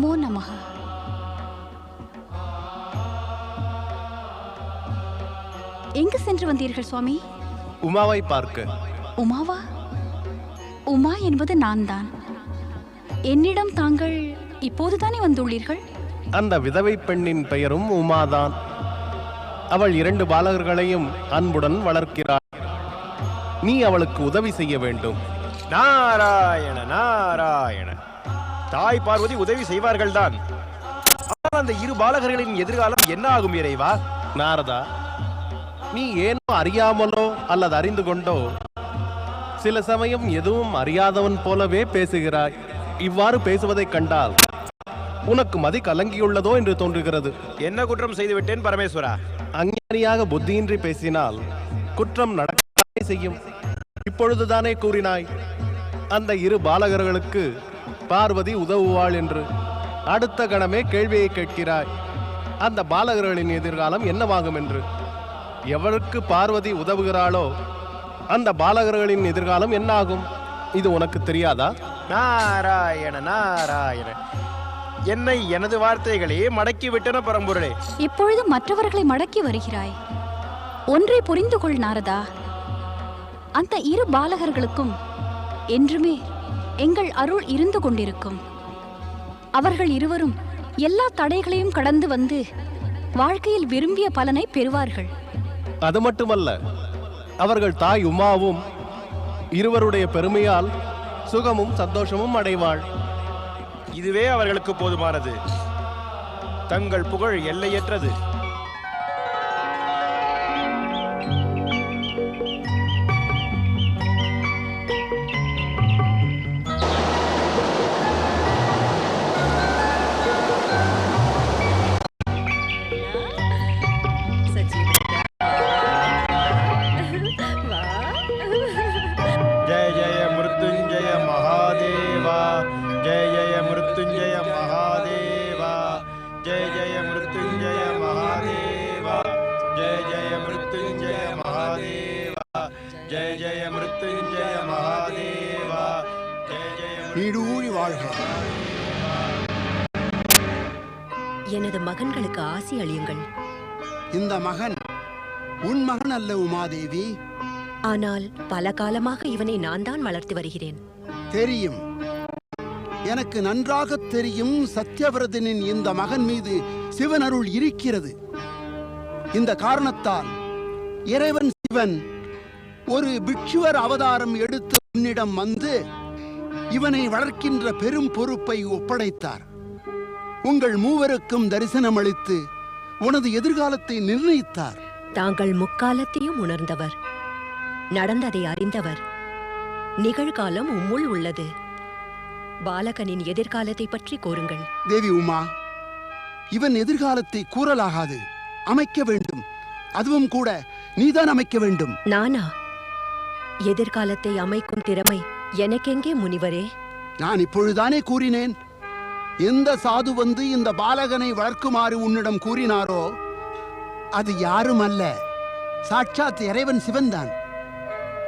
நமோ நமः எங்கு சென்று வந்தீர்கள் சுவாமி? உமாவை பார்க்க. உமாவா? உமா என்பது நான் தான் என்னிடம் தாங்கள் இப்போதுதானே வந்துள்ளீர்கள்? அந்த விதவை பெண்ணின் பெயரும் உமாதான். அவள் இரண்டு பாலகர்களையும் அன்புடன் வளர்க்கிறாள். நீ அவளுக்கு உதவி செய்ய வேண்டும். நாராயண நாராயண. தாய் பார்வதி உதவி செய்வார்கள் தான் ஆனால் அந்த இரு பாலகர்களின் எதிர்காலம் என்ன ஆகும் இறைவா? நாரதா நீ ஏனோ அறியாமலோ அல்லது அறிந்து கொண்டோ? சில சமயம் எதுவும் அறியாதவன் போலவே பேசுகிறாய். இவ்வாறு பேசுவதைக் கண்டால் உனக்கு மதி கலங்கியுள்ளதோ என்று தோன்றுகிறது. என்ன குற்றம் செய்து விட்டேன் பரமேஸ்வரா? அஞ்ஞானியாக புத்தியின்றி பேசினால் குற்றம் நடக்கவே செய்யும். இப்பொழுதுதானே கூறினாய் அந்த இரு பாலகர்களுக்கு பார்வதி உதவுவாள் என்று. அடுத்த கணமே கேள்வியை கேட்கிறாய். அந்த பாலகர்களின் எதிர்காலம் என்னவாகும் என்று. எவருக்கு பார்வதி உதவுகிறாளோ அந்த பாலகர்களின் எதிர்காலம் என்னாகும்? இது உனக்கு தெரியாதா? நாராயண நாராயண. என்னை எனது வார்த்தைகளே மடக்கி விட்டன பரம்பொருளே. இப்பொழுது மற்றவர்களை மடக்கி வருகிறாய். ஒன்றை புரிந்து கொள் நாரதா. அந்த இரு பாலகர்களுக்கும் என்றுமே எங்கள் அருள் இருந்து கொண்டிருக்கும். அவர்கள் இருவரும் எல்லா தடைகளையும் கடந்து வந்து வாழ்க்கையில் விரும்பிய பலனை பெறுவார்கள். அது மட்டுமல்ல அவர்கள் தாய் உமாவும் இருவருடைய பெருமையால் சுகமும் சந்தோஷமும் அடைவாள். இதுவே அவர்களுக்கு போதுமானது. தங்கள் புகழ் எல்லையற்றது. ஆசி அளியுங்கள் இந்த மகன் உன் மகன் அல்ல உமாதேவி. ஆனால் பல காலமாக இவனை நான் தான் வளர்த்து வருகிறேன். தெரியும். எனக்கு நன்றாக தெரியும் சத்யவிரதனின் இந்த மகன் மீது சிவன் அருள் இருக்கிறது. இந்த காரணத்தால் இறைவன் சிவன் ஒரு பிக்ஷுவர் அவதாரம் எடுத்து உன்னிடம் வந்து இவனை வளர்க்கின்ற பெரும் பொறுப்பை ஒப்படைத்தார். உங்கள் மூவருக்கும் தரிசனம் அளித்து உனது எதிர்காலத்தை நிர்ணயித்தார். தாங்கள் முக்காலத்தையும் உணர்ந்தவர். நடந்ததை அறிந்தவர். நிகழ்காலம் உம்முள் உள்ளது. பாலகனின் எதிர்காலத்தை பற்றி கூறுங்கள். தேவி உமா இவன் எதிர்காலத்தை கூறலாகாது. அமைக்க வேண்டும். அதுவும் கூட நீதான் அமைக்க வேண்டும். நானா? எதிர்காலத்தை அமைக்கும் திறமை எனக்கெங்கே முனிவரே? நான் இப்பொழுதுதானே கூறினேன். எந்த சாது வந்து இந்த பாலகனை வளர்க்குமாறு உன்னிடம் கூறினாரோ அது யாரும் அல்ல. சாட்சாத் இறைவன் சிவன்தான்.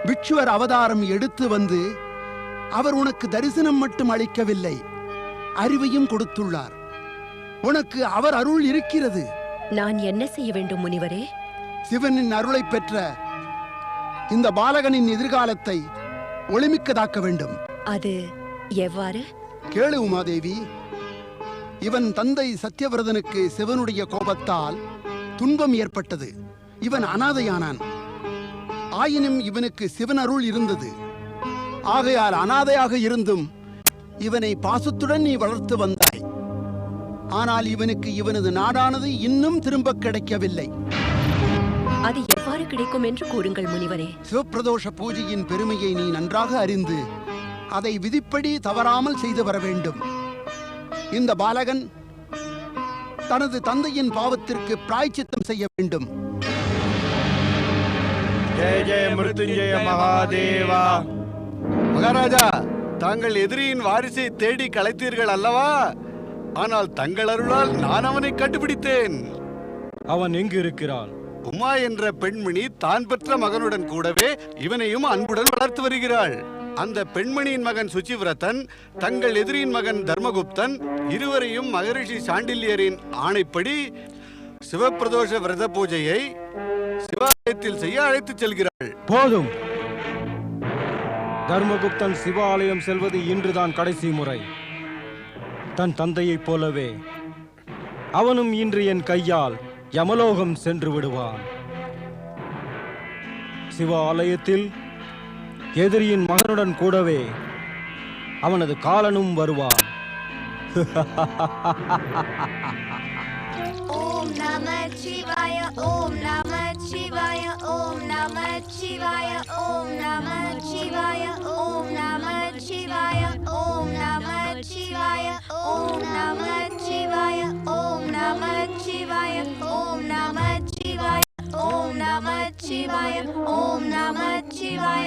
பிக்ஷுவர் அவதாரம் எடுத்து வந்து அவர் உனக்கு தரிசனம் மட்டும் அளிக்கவில்லை அறிவையும் கொடுத்துள்ளார். உனக்கு அவர் அருள் இருக்கிறது. நான் என்ன செய்ய வேண்டும் முனிவரே? சிவனின் அருளை பெற்ற இந்த பாலகனின் எதிர்காலத்தை ஒளிமிக்கதாக்க வேண்டும். அது எவ்வாறு? கேளு உமாதேவி. இவன் தந்தை சத்யவிரதனுக்கு சிவனுடைய கோபத்தால் துன்பம் ஏற்பட்டது. இவன் அனாதையானான். ஆயினும் இவனுக்கு சிவன் அருள் இருந்தது. ஆகையால் அனாதையாக இருந்தும் இவனை பாசத்துடன் நீ வளர்த்து வந்தாய். ஆனால் இவனுக்கு இவனது நாடானது இன்னும் திரும்ப கிடைக்கவில்லை. அது எவ்வாறு கிடைக்கும் என்று கூறுங்கள் முனிவரே. சிவப்பிரதோஷ பூஜையின் பெருமையை நீ நன்றாக அறிந்து அதை விதிப்படி தவறாமல் செய்து வர வேண்டும். இந்த பாலகன் தனது தந்தையின் பாவத்திற்கு பிராய்ச்சித்தம் செய்ய வேண்டும். ஜெய ஜெய மிருத்யுஞ்சய மகாதேவா. மகாராஜா தாங்கள் எதிரியின் வாரிசை தேடி கலைத்தீர்கள் அல்லவா? ஆனால் தங்கள் அருளால் நான் அவனை கண்டுபிடித்தேன். அவன் எங்கு இருக்கிறான் உமா என்ற பெண்மணி தான் பெற்ற மகனுடன் கூடவே இவனையும் அன்புடன் வளர்த்து வருகிறாள். அந்த பெண்மணியின் மகன் சுச்சிவிரதன் தங்கள் எதிரியின் மகன் தர்மகுப்தன் இருவரையும் மகரிஷி சாண்டில்யரின் ஆணைப்படி சிவபிரதோஷ விரத பூஜையை சிவாலயத்தில் செய்ய அழைத்துச் செல்கிறாள். போதும். தர்மகுப்தன் சிவாலயம் செல்வது இன்றுதான் கடைசி முறை. தன் தந்தையைப் போலவே அவனும் இன்று என் கையால் யமலோகம் சென்று விடுவான். சிவாலயத்தில் எதிரியின் மகனுடன் கூடவே அவனது காலனும் வருவான் ஓம் நம சிவாய ஓம் நம சிவாய ஓம் நம சிவாய ஓம் நம சிவாய ஓம் நம சிவாய ஓம் நம சிவாய ஓம் நம சிவாய ஓம் நம சிவாய ஓம் நம சிவாய ஓம் நம சிவாய ஓம் நம சிவாய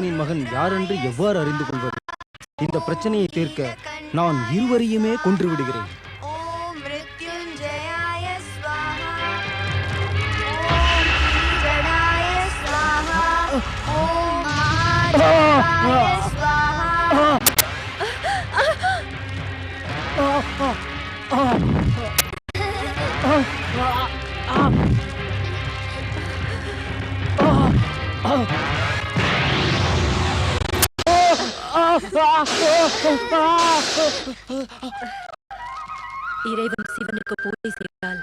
சத்தியரதனின் மகன் யாரென்று எவ்வாறு அறிந்து கொள்வது? இந்த பிரச்சனையை தீர்க்க நான் இருவரையுமே கொன்று விடுகிறேன் ॐ இறைவன் சிவனுக்கு பூஜை செய்தால்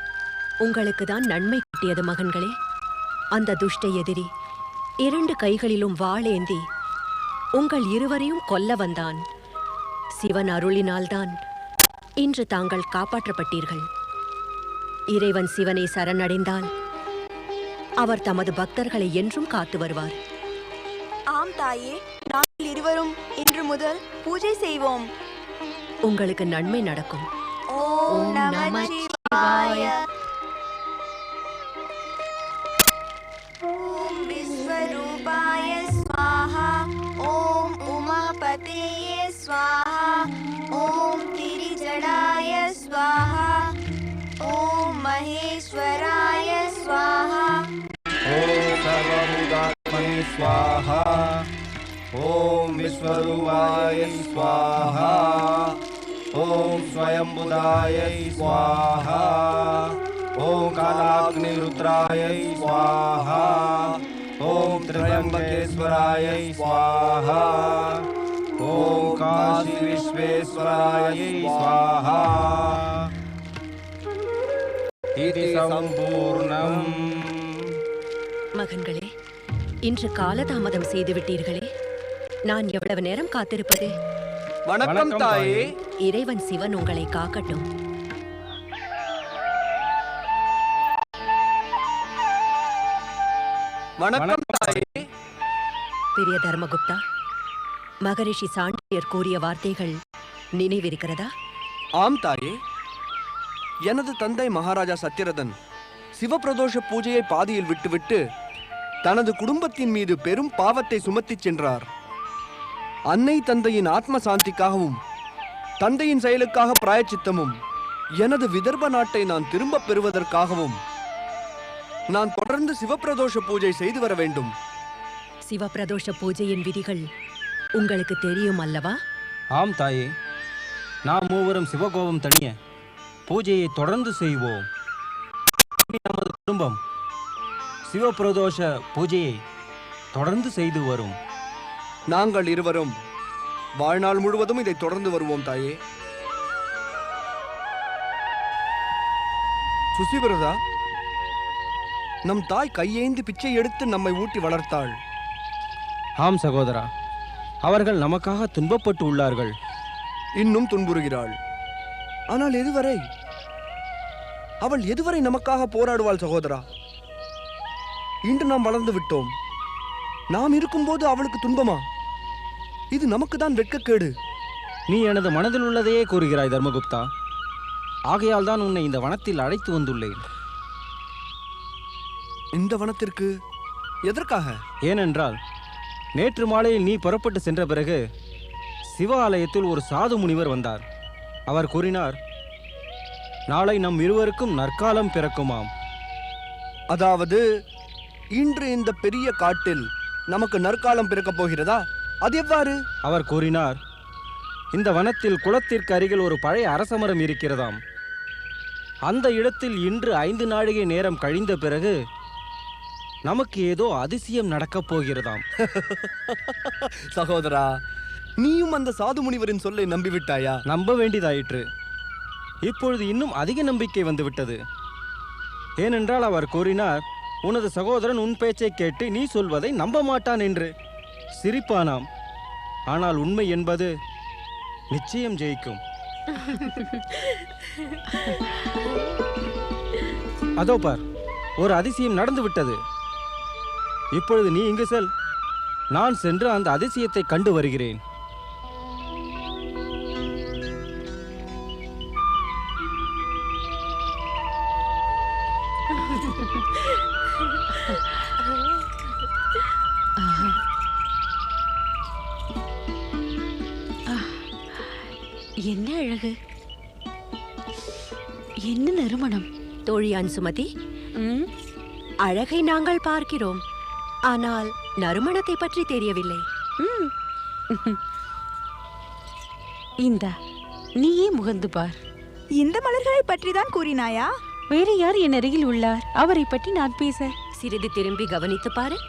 உங்களுக்கு தான் நன்மை கிட்டியது மகன்களே. அந்த துஷ்ட எதிரி இரண்டு கைகளிலும் வாளேந்தி உங்கள் இருவரையும் கொல்ல வந்தான். சிவன் அருளினால்தான் இன்று தாங்கள் காப்பாற்றப்பட்டீர்கள். இறைவன் சிவனை சரணடைந்தால் அவர் தமது பக்தர்களை என்றும் காத்து வருவார். ஆம் தாயே நாங்கள் இருவரும் இன்று முதல் பூஜை செய்வோம். உங்களுக்கு நன்மை நடக்கும். ஓம் நம சிவாய स्वरूपाय स्वाहा ॐ स्वयम्बुदायै स्वाहा ॐ कालाग्निरुद्रायै स्वाहा ॐ त्र्यम्बकेश्वरायै स्वाहा ॐ काशीविश्वेश्वरायै स्वाहा इति सम्पूर्णम् மகன்களே இன்று காலதாமதம் செய்துவிட்டீர்களே நான் எவ்வளவு நேரம் காத்திருப்பது? வணக்கம் தாயே. இறைவன் சிவன் உங்களை காக்கட்டும். வணக்கம் தாயே. பெரிய தர்மகுப்தா மகரிஷி சாண்டியர் கூறிய வார்த்தைகள் நினைவிருக்கிறதா? ஆம் தாயே. எனது தந்தை மகாராஜா சத்யரதன் சிவபிரதோஷ பூஜையை பாதியில் விட்டுவிட்டு தனது குடும்பத்தின் மீது பெரும் பாவத்தை சுமத்திச் சென்றார். அன்னை தந்தையின் ஆத்ம சாந்திக்காகவும் தந்தையின் செயலுக்காக பிராயச்சித்தமும் எனது விதர்ப நாட்டை நான் திரும்பப் பெறுவதற்காகவும் நான் தொடர்ந்து சிவபிரதோஷ பூஜை செய்து வர வேண்டும். சிவபிரதோஷ பூஜையின் விதிகள் உங்களுக்கு தெரியும் அல்லவா? ஆம் தாயே. நாம் மூவரும் சிவகோபம் தணிய பூஜையை தொடர்ந்து செய்வோம். நமது குடும்பம் சிவபிரதோஷ பூஜையை தொடர்ந்து செய்து வரும். நாங்கள் இருவரும் வாழ்நாள் முழுவதும் இதை தொடர்ந்து வருவோம் தாயே. சுசிபிரதா நம் தாய் கையேந்தி பிச்சை எடுத்து நம்மை ஊட்டி வளர்த்தாள். ஆம் சகோதரா. அவர்கள் நமக்காக துன்பப்பட்டு உள்ளார்கள். இன்னும் துன்புறுகிறாள். ஆனால் எதுவரை? அவள் எதுவரை நமக்காக போராடுவாள் சகோதரா? இன்று நாம் வளர்ந்து விட்டோம். நாம் இருக்கும்போது அவளுக்கு துன்பமா? இது நமக்கு தான் வெட்கக்கேடு. நீ எனது மனதில் உள்ளதையே கூறுகிறாய் தர்மகுப்தா. ஆகையால் தான் உன்னை இந்த வனத்தில் அழைத்து வந்துள்ளேன். இந்த வனத்திற்கு எதற்காக? ஏனென்றால் நேற்று மாலையில் நீ புறப்பட்டு சென்ற பிறகு சிவ ஆலயத்தில் ஒரு சாது முனிவர் வந்தார். அவர் கூறினார் நாளை நம் இருவருக்கும் நற்காலம் பிறக்குமாம். அதாவது இன்று இந்த பெரிய காட்டில் நமக்கு நற்காலம் பிறக்கப் போகிறதா? அது எவ்வாறு? அவர் கூறினார் இந்த வனத்தில் குளத்திற்கு அருகில் ஒரு பழைய அரசமரம் இருக்கிறதாம். அந்த இடத்தில் இன்று ஐந்து நாழிகை நேரம் கழிந்த பிறகு நமக்கு ஏதோ அதிசயம் நடக்கப் போகிறதாம். சகோதரா நீயும் அந்த சாது முனிவரின் சொல்லை நம்பிவிட்டாயா? நம்ப வேண்டியதாயிற்று இப்பொழுது இன்னும் அதிக நம்பிக்கை வந்துவிட்டது. ஏனென்றால் அவர் கூறினார் உனது சகோதரன் உன் பேச்சை கேட்டு நீ சொல்வதை நம்ப மாட்டான் என்று. சிரிப்பானாம். ஆனால் உண்மை என்பது நிச்சயம் ஜெயிக்கும். அதோ பார் ஒரு அதிசயம் நடந்து விட்டது. இப்பொழுது நீ இங்கு செல். நான் சென்று அந்த அதிசயத்தை கண்டு வருகிறேன். நறுமணம் தோழி அன்சுமதி ம், அழகை நாங்கள் பார்க்கிறோம். ஆனால் நறுமணத்தை பற்றி தெரியவில்லை. இந்தா நீயே முகந்து பார். இந்த மலர்களை பற்றி தான் கூறினாயா? வேறு யார் என் அருகில் உள்ளார்? அவரை பற்றி நான் பேச. சிறிது திரும்பி கவனித்து பாரு.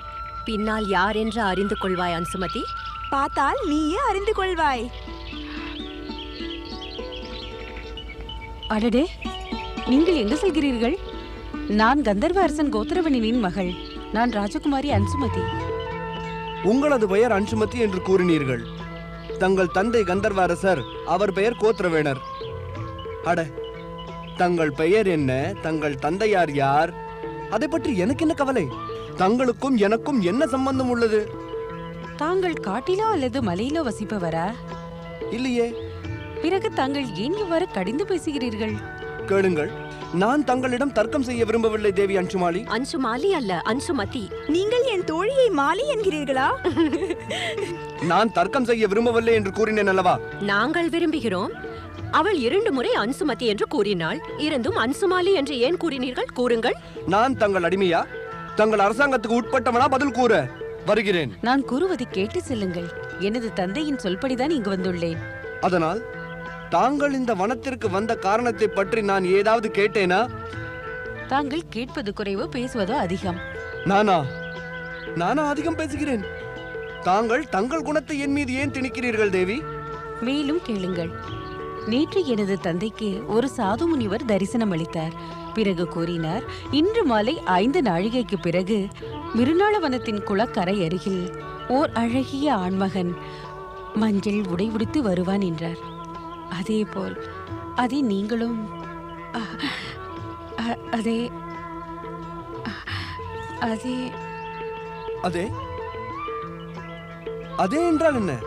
பின்னால் யார் என்று அறிந்து கொள்வாய் அன்சுமதி. பார்த்தால் நீயே அறிந்து கொள்வாய். அடடே நீங்கள் எங்கு செல்கிறீர்கள்? நான் கந்தர்வ அரசன் கோத்திரவனின் மகள். நான் ராஜகுமாரி அன்சுமதி. உங்களது பெயர் அன்சுமதி என்று கூறினீர்கள். தங்கள் தந்தை கந்தர்வ அரசர் அவர் பெயர் கோத்திரவேணர். அட தங்கள் பெயர் என்ன? தங்கள் தந்தையார் யார்? அதை பற்றி எனக்கு என்ன கவலை? தங்களுக்கும் எனக்கும் என்ன சம்பந்தம் உள்ளது? தாங்கள் காட்டிலோ அல்லது மலையிலோ வசிப்பவரா? இல்லையே. பிறகு தாங்கள் ஏன் இவ்வாறு கடிந்து பேசுகிறீர்கள்? கேளுங்கள். நான் தங்களிடம் தர்க்கம் செய்ய விரும்பவில்லை தேவி அன்சுமாலி. அன்சுமாலி அல்ல அன்சுமதி நீங்கள் என் தோழியை மாலி என்கிறீர்களா? நான் தர்க்கம் செய்ய விரும்பவில்லை என்று கூறினேன் அல்லவா? நாங்கள் விரும்புகிறோம். அவள் இரண்டு முறை அன்சுமதி என்று கூறினாள். இருந்தும் அன்சுமாலி என்று ஏன் கூறினீர்கள்? கூறுங்கள். நான் தங்கள் அடிமையா? தங்கள் அரசாங்கத்துக்கு உட்பட்டவனா? பதில் கூற. வருகிறேன். நான் கூறுவதை கேட்டு செல்லுங்கள். எனது தந்தையின் சொல்படிதான் இங்கு வந்துள்ளேன். அதனால் தாங்கள் இந்த வனத்திற்கு வந்த காரணத்தை பற்றி நான் ஏதாவது கேட்டேனா? தாங்கள் கேட்பது குறைவு பேசுவதோ அதிகம். நானா? நானா அதிகம் பேசுகிறேன். தாங்கள் தங்கள் குணத்தை என் மீது ஏன் திணிக்கிறீர்கள் தேவி? மேலும் கேளுங்கள். நேற்று எனது தந்தைக்கு ஒரு சாது முனிவர் தரிசனம் அளித்தார். பிறகு கூறினார் இன்று மாலை ஐந்து நாழிகைக்கு பிறகு மிருநாளவனத்தின் குளக்கரை அருகில் ஓர் அழகிய ஆண்மகன் மஞ்சள் உடை உடுத்து வருவான் என்றார். அதேபோல் அதை நீங்களும் அ- அ- அதே அதே. அதே? அதே என்றால் என்ன?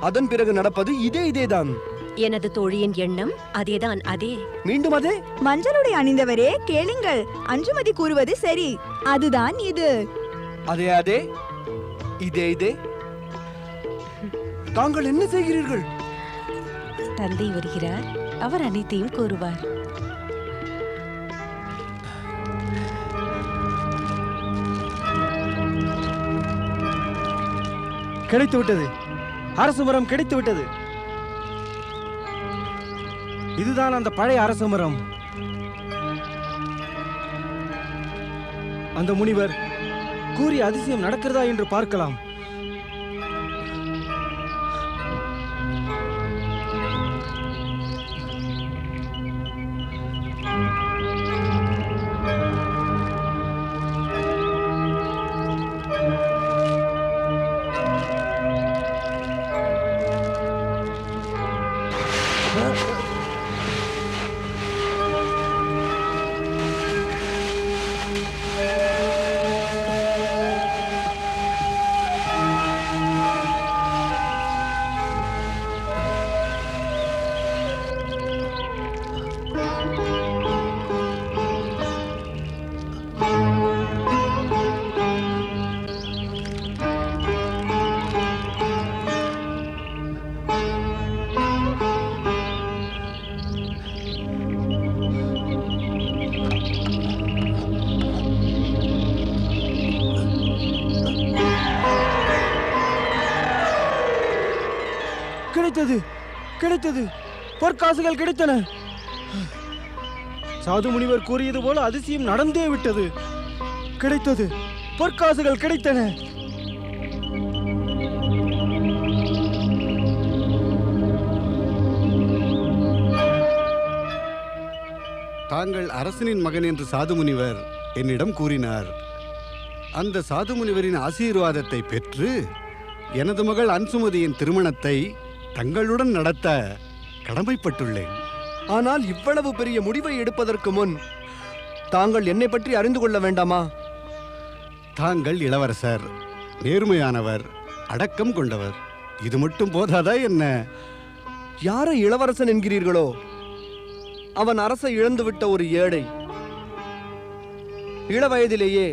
அதன் பிறகு நடப்பது இதே இதேதான். எனது தோழியின் எண்ணம் அதேதான் அதே. மீண்டும் அதே? மஞ்சளுடை அணிந்தவரே கேளுங்கள். அஞ்சுமதி கூறுவது சரி. அதுதான் இது. அதே அதே. இதே இதே. தாங்கள் என்ன செய்கிறீர்கள்? தந்தை வருகிறார். அவர் அனைத்தையும் கூறுவார் கிடைத்து விட்டது. அரசு மரம் கிடைத்து விட்டது. இதுதான் அந்த பழைய அரச மரம். அந்த முனிவர் கூறிய அதிசயம் நடக்கிறதா என்று பார்க்கலாம். கிடைத்தது. கிடைத்தது. பொற்காசுகள் கிடைத்தன. சாது முனிவர் கூறியது போல அதிசயம் நடந்தே விட்டது. கிடைத்தது. பொற்காசுகள் கிடைத்தன. தாங்கள் அரசனின் மகன் என்று சாதுமுனிவர் என்னிடம் கூறினார். அந்த சாதுமுனிவரின் ஆசீர்வாதத்தை பெற்று எனது மகள் அன்சுமதியின் திருமணத்தை தங்களுடன் நடத்த கடமைப்பட்டுள்ளேன். ஆனால் இவ்வளவு பெரிய முடிவை எடுப்பதற்கு முன் தாங்கள் என்னை பற்றி அறிந்து கொள்ள வேண்டாமா? தாங்கள் இளவரசர் நேர்மையானவர் அடக்கம் கொண்டவர். இது மட்டும் போதாதா என்ன? யாரை இளவரசன் என்கிறீர்களோ அவன் அரசை இழந்துவிட்ட ஒரு ஏழை. இளவயதிலேயே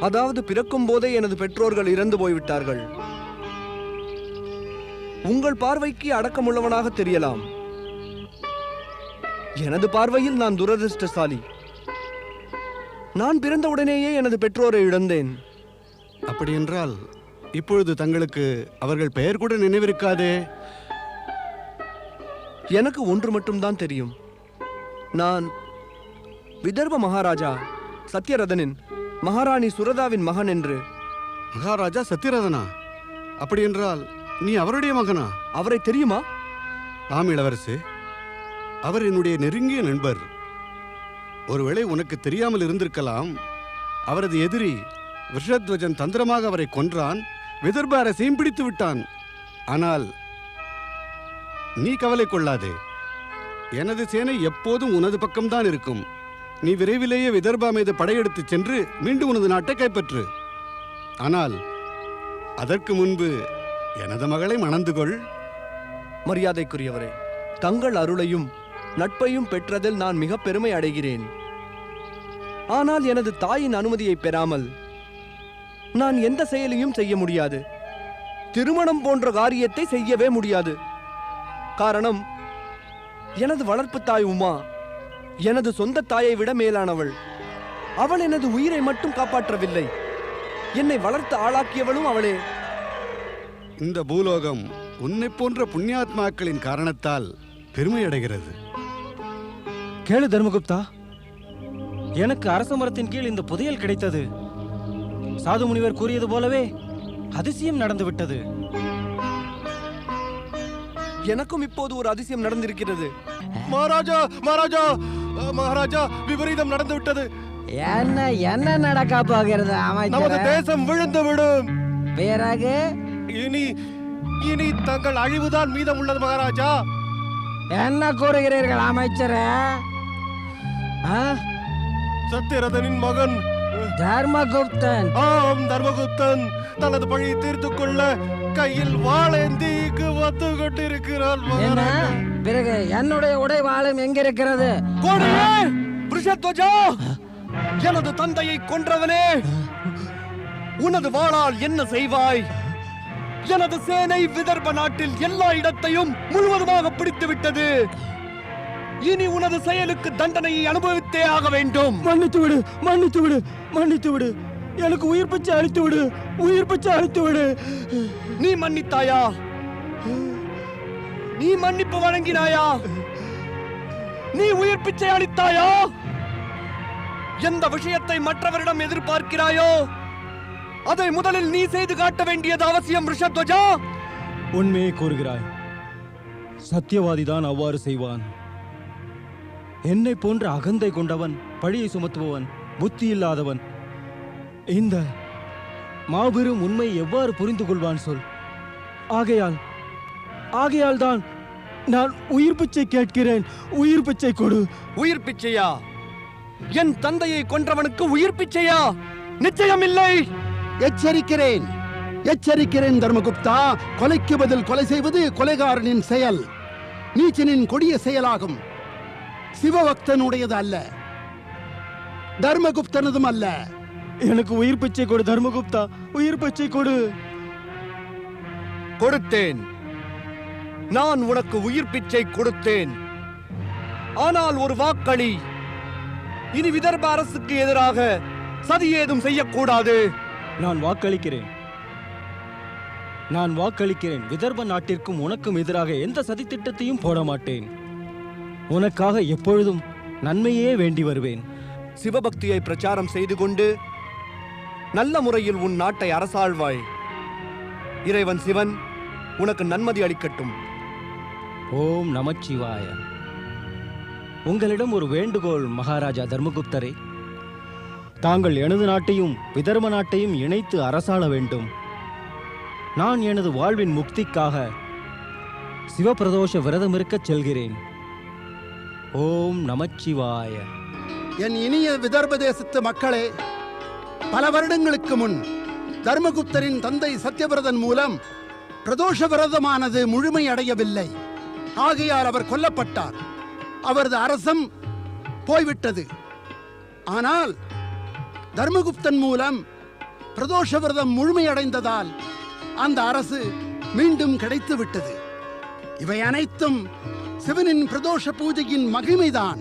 அதாவது பிறக்கும் போதே எனது பெற்றோர்கள் இறந்து போய்விட்டார்கள். உங்கள் பார்வைக்கு அடக்கமுள்ளவனாக தெரியலாம். எனது பார்வையில் நான் துரதிர்ஷ்டசாலி. நான் பிறந்தவுடனேயே எனது பெற்றோரை இழந்தேன். அப்படியென்றால் இப்பொழுது தங்களுக்கு அவர்கள் பெயர் கூட நினைவிருக்காதே? எனக்கு ஒன்று மட்டும்தான் தெரியும். நான் விதர்ப மகாராஜா சத்யரதனின் மகாராணி சுரதாவின் மகன் என்று. மகாராஜா சத்யரதனா? அப்படியென்றால் நீ அவருடைய மகனா? அவரை தெரியுமா? ஆம் இளவரசே. அவர் என்னுடைய நெருங்கிய நண்பர். ஒருவேளை உனக்கு தெரியாமல் இருந்திருக்கலாம். அவரது எதிரி விஷத்வஜன் தந்திரமாக அவரை கொன்றான். விதர்ப அரசையும் பிடித்து விட்டான். ஆனால் நீ கவலை கொள்ளாதே. எனது சேனை எப்போதும் உனது பக்கம்தான் இருக்கும். நீ விரைவிலேயே விதர்பா மீது படையெடுத்துச் சென்று மீண்டும் உனது நாட்டை கைப்பற்று. ஆனால் அதற்கு முன்பு எனது மகளை மணந்து கொள் மரியாதைக்குரியவரே தங்கள் அருளையும் நட்பையும் பெற்றதில் நான் மிக பெருமை அடைகிறேன். ஆனால் எனது தாயின் அனுமதியை பெறாமல் நான் எந்த செயலையும் செய்ய முடியாது. திருமணம் போன்ற காரியத்தை செய்யவே முடியாது. காரணம் எனது வளர்ப்பு தாய் உமா எனது சொந்த தாயை விட மேலானவள். அவள் எனது உயிரை மட்டும் காப்பாற்றவில்லை. என்னை வளர்த்து ஆளாக்கியவளும் அவளே. இந்த பூலோகம் உன்னை போன்ற புண்ணியாத்மாக்களின் காரணத்தால் பெருமை அடைகிறது கேளு தர்மகுப்தா. எனக்கு அரச மரத்தின் கீழ் இந்த புதையல் கிடைத்தது. சாது முனிவர் கூறியது போலவே அதிசயம் நடந்து விட்டது எனக்கும் இப்போது ஒரு அதிசயம் நடந்திருக்கிறது. மகாராஜா மகாராஜா மகாராஜா விபரீதம் நடந்து விட்டது என்ன என்ன நடக்க போகிறது நமது தேசம் விழுந்து விடும். பிறகு? இனி இனி தங்கள் அழிவுதான் மீதம் உள்ளது மகாராஜா. என்ன கூறுகிறீர்கள் அமைச்சரே? ஆ? சத்யரதனின் மகன் தர்மகுப்தன். ஆம் தர்மகுப்தன் தனது பழியை தீர்த்து கொள்ள கையில் வாளேந்தி இங்கு வந்து மகாராஜா. பிறகு என்னுடைய உடைவாளும் எங்கிருக்கிறது? கோடையே பிருஷத்வஜா! எனது தந்தையை கொன்றவனே! உனது வாளால் என்ன செய்வாய்? எனது சேனை விதர்ப நாட்டில் எல்லா இடத்தையும் முழுவதுமாக பிடித்து விட்டது இனி உனது செயலுக்கு தண்டனையை அனுபவித்தே ஆக வேண்டும். மன்னித்து விடு மன்னித்து விடு மன்னித்து விடு. எனக்கு உயிர் பிச்சை அளித்து விடு உயிர் பிச்சை அளித்து விடு. நீ மன்னித்தாயா? நீ மன்னிப்பு வழங்கினாயா? நீ உயிர் பிச்சை அளித்தாயா? எந்த விஷயத்தை மற்றவரிடம் எதிர்பார்க்கிறாயோ அதை முதலில் நீ செய்து காட்ட வேண்டியது அவசியம் ரிஷத்வஜா. உண்மையை கூறுகிறாய். சத்தியவாதிதான் அவ்வாறு செய்வான். என்னை போன்ற அகந்தை கொண்டவன் பழியை சுமத்துபவன் புத்தி இல்லாதவன். இந்த மாபெரும் உண்மை எவ்வாறு புரிந்து கொள்வான் சொல். ஆகையால் ஆகையால் தான் நான் உயிர் பிச்சை கேட்கிறேன். உயிர் பிச்சை கொடு. உயிர் பிச்சையா? என் தந்தையை கொன்றவனுக்கு உயிர் பிச்சையா? நிச்சயம் இல்லை எச்சரிக்கிறேன். எச்சரிக்கிறேன் தர்மகுப்தா. கொலைக்கு பதில் கொலை செய்வது கொலைகாரனின் செயல். நீச்சனின் கொடிய செயலாகும். சிவபக்தனுடையது அல்ல. தர்மகுப்தனதும் அல்ல. எனக்கு உயிர் பிச்சை கொடு தர்மகுப்தா. உயிர் பிச்சை கொடு. கொடுத்தேன். நான் உனக்கு உயிர் பிச்சை கொடுத்தேன். ஆனால் ஒரு வாக்களி. இனி விதர்ப அரசுக்கு எதிராக சதி ஏதும் செய்யக்கூடாது. நான் வாக்களிக்கிறேன். நான் வாக்களிக்கிறேன். விதர்ப நாட்டிற்கும் உனக்கும் எதிராக எந்த சதித்திட்டத்தையும் போட மாட்டேன் உனக்காக எப்பொழுதும் நன்மையே வேண்டி வருவேன். சிவபக்தியை பிரச்சாரம் செய்து கொண்டு நல்ல முறையில் உன் நாட்டை அரசாழ்வாய் இறைவன் சிவன் உனக்கு நன்மதி அளிக்கட்டும். ஓம் நமச்சிவாய. உங்களிடம் ஒரு வேண்டுகோள் மகாராஜா தர்மகுப்தரே. தாங்கள் எனது நாட்டையும் விதர்ம நாட்டையும் இணைத்து அரசாள வேண்டும். நான் எனது வாழ்வின் முக்திக்காக சிவபிரதோஷ விரதமிருக்கச் செல்கிறேன். ஓம் நமச்சிவாய. என் இனிய விதர்ப தேசத்து மக்களே பல வருடங்களுக்கு முன் தர்மகுப்தரின் தந்தை சத்யவிரதன் மூலம் பிரதோஷ விரதமானது முழுமையடையவில்லை. ஆகையால் அவர் கொல்லப்பட்டார். அவரது அரசம் போய்விட்டது. ஆனால் தர்மகுப்தன் மூலம் பிரதோஷ விரதம் முழுமையடைந்ததால் அந்த அரசு மீண்டும் கிடைத்து விட்டது இவை அனைத்தும் சிவனின் பிரதோஷ பூஜையின் மகிமைதான்.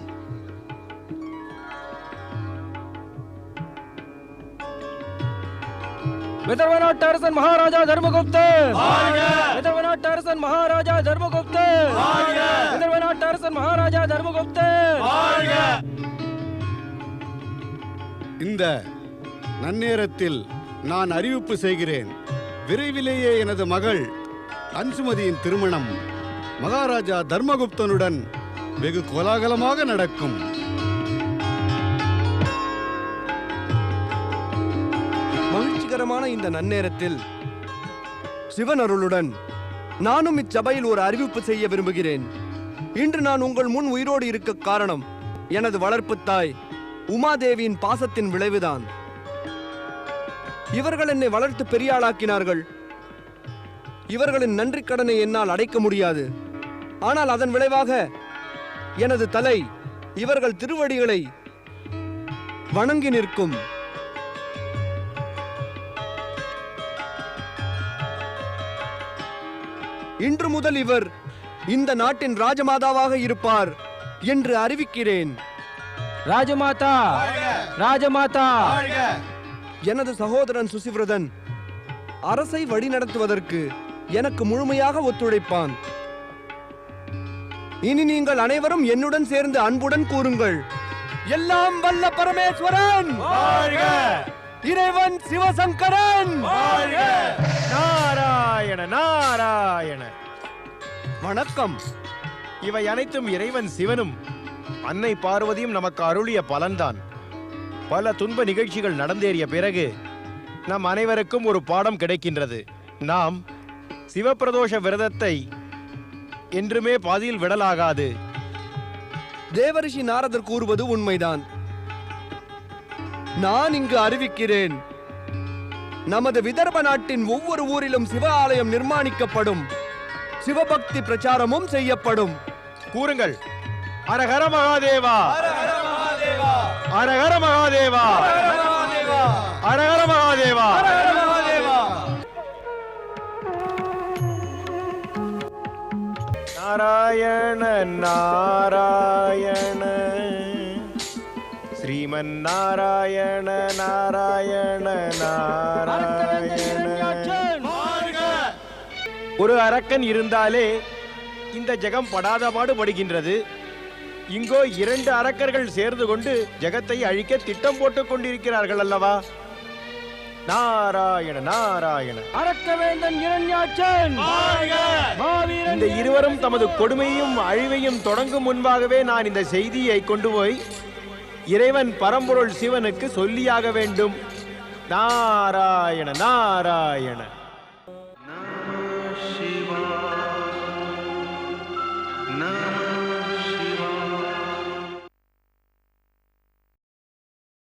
விதர்வ நாட்டு அரசன் மகாராஜா தர்மகுப்தர் விதர்வ நாட்டு அரசன் மகாராஜா நாட்டு அரசன் மகாராஜா தர்மகுப்தர் இந்த நன்னேரத்தில் நான் அறிவிப்பு செய்கிறேன். விரைவிலேயே எனது மகள் அன்சுமதியின் திருமணம் மகாராஜா தர்மகுப்தனுடன் வெகு கோலாகலமாக நடக்கும். மகிழ்ச்சிகரமான இந்த நன்னேரத்தில் சிவன் அருளுடன் நானும் இச்சபையில் ஒரு அறிவிப்பு செய்ய விரும்புகிறேன். இன்று நான் உங்கள் முன் உயிரோடு இருக்க காரணம் எனது வளர்ப்பு தாய் உமாதேவியின் பாசத்தின் விளைவுதான். இவர்கள் என்னை வளர்த்து பெரிய ஆளாக்கினார்கள் இவர்களின் நன்றிக் கடனை என்னால் அடைக்க முடியாது. ஆனால் அதன் விளைவாக எனது தலை இவர்கள் திருவடிகளை வணங்கி நிற்கும். இன்று முதல் இவர் இந்த நாட்டின் ராஜமாதாவாக இருப்பார் என்று அறிவிக்கிறேன். ராஜமாதா! ராஜமாதா! எனது சகோதரன் சுசிவிரதன் அரசை வழிநடத்துவதற்கு எனக்கு முழுமையாக ஒத்துழைப்பான். இனி நீங்கள் அனைவரும் என்னுடன் சேர்ந்து அன்புடன் கூறுங்கள். எல்லாம் வல்ல பரமேஸ்வரன்! இறைவன் சிவசங்கரன்! நாராயண நாராயண! வணக்கம். இவை அனைத்தும் இறைவன் சிவனும். அன்னை பார்வதியும் நமக்கு அருளிய பலன்தான். பல துன்ப நிகழ்ச்சிகள் நடந்தேறிய பிறகு நம் அனைவருக்கும் ஒரு பாடம் கிடைக்கின்றது. நாம் சிவப்பிரதோஷ விரதத்தை என்றுமே பாதியில் விடலாகாது. தேவரிஷி நாரதர் கூறுவது உண்மைதான். நான் இங்கு அறிவிக்கிறேன் நமது விதர்ப நாட்டின் ஒவ்வொரு ஊரிலும் சிவ ஆலயம் நிர்மாணிக்கப்படும். சிவபக்தி பிரச்சாரமும் செய்யப்படும். கூறுங்கள். அரஹர மகாதேவா. அரஹர மகாதேவா. அரஹர மகாதேவா. நாராயண நாராயண. ஸ்ரீமன் நாராயண நாராயண நாராயண. ஒரு அரக்கன் இருந்தாலே இந்த ஜெகம் படாத பாடுபடுகின்றது இங்கோ இரண்டு அரக்கர்கள் சேர்ந்து கொண்டு ஜெகத்தை அழிக்க திட்டம் போட்டுக் கொண்டிருக்கிறார்கள் அல்லவா? நாராயண நாராயண. அரக்கவேந்தன் இரண்யாட்சன் மாவீரன் இந்த இருவரும் தமது கொடுமையும் அழிவையும் தொடங்கும் முன்பாகவே நான் இந்த செய்தியை கொண்டு போய் இறைவன் பரம்பொருள் சிவனுக்கு சொல்லியாக வேண்டும். நாராயண நாராயண.